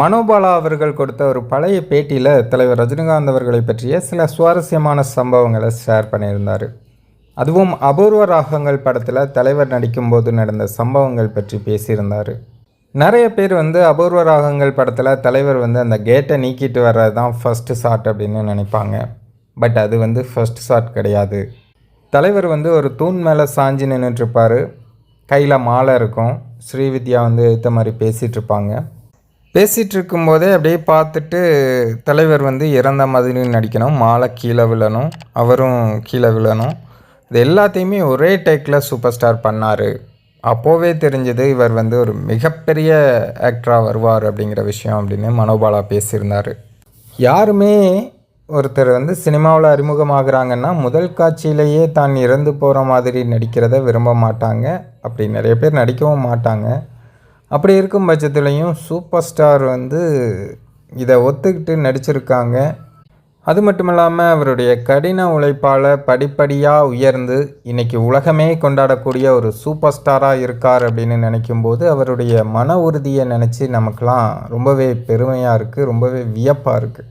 மனோபாலா அவர்கள் கொடுத்த ஒரு பழைய பேட்டியில் தலைவர் ரஜினிகாந்த் அவர்களை பற்றிய சில சுவாரஸ்யமான சம்பவங்களை ஷேர் பண்ணியிருந்தார். அதுவும் அபூர்வ ராகங்கள் படத்தில் தலைவர் நடிக்கும்போது நடந்த சம்பவங்கள் பற்றி பேசியிருந்தார். நிறைய பேர் வந்து அபூர்வ ராகங்கள் படத்தில் தலைவர் வந்து அந்த கேட்டை நீக்கிட்டு வர்றது தான் ஃபஸ்ட்டு ஷாட் அப்படின்னு நினைப்பாங்க. பட் அது வந்து ஃபஸ்ட் ஷாட் கிடையாது. தலைவர் வந்து ஒரு தூண் மேலே சாஞ்சி நின்றுட்டுருப்பார் கையில் மாலை இருக்கும். ஸ்ரீவித்யா வந்து ஏற்ற மாதிரி பேசிகிட்ருப்பாங்க பேசிகிட்டு இருக்கும்போதே அப்படியே பார்த்துட்டு தலைவர் வந்து இறந்த மாதிரி நடிக்கணும். மாலை கீழே விழணும். அவரும் கீழே விழணும். இது எல்லாத்தையுமே ஒரே டேக்கில் சூப்பர் ஸ்டார் பண்ணார். அப்போவே தெரிஞ்சது இவர் வந்து ஒரு மிகப்பெரிய ஆக்டராக வருவார் அப்படிங்கிற விஷயம் அப்படின்னு மனோபாலா பேசியிருந்தார். யாருமே ஒருத்தர் வந்து சினிமாவில் அறிமுகமாகறாங்கன்னா முதல் காட்சியிலேயே தான் இறந்து போகிற மாதிரி நடிக்கிறத விரும்ப மாட்டாங்க. அப்படி நிறைய பேர் நடிக்கவும் மாட்டாங்க. அப்படி இருக்கும் பட்சத்துலேயும் சூப்பர் ஸ்டார் வந்து இதை ஒத்துக்கிட்டு நடிச்சிருக்காங்க. அது மட்டும் இல்லாமல் அவருடைய கடின உழைப்பால் படிப்படியாக உயர்ந்து இன்னைக்கு உலகமே கொண்டாடக்கூடிய ஒரு சூப்பர் ஸ்டாராக இருக்கார் அப்படின்னு நினைக்கும்போது அவருடைய மன உறுதியை நினச்சி நமக்கெலாம் ரொம்பவே பெருமையாக இருக்குது ரொம்பவே வியப்பாக இருக்குது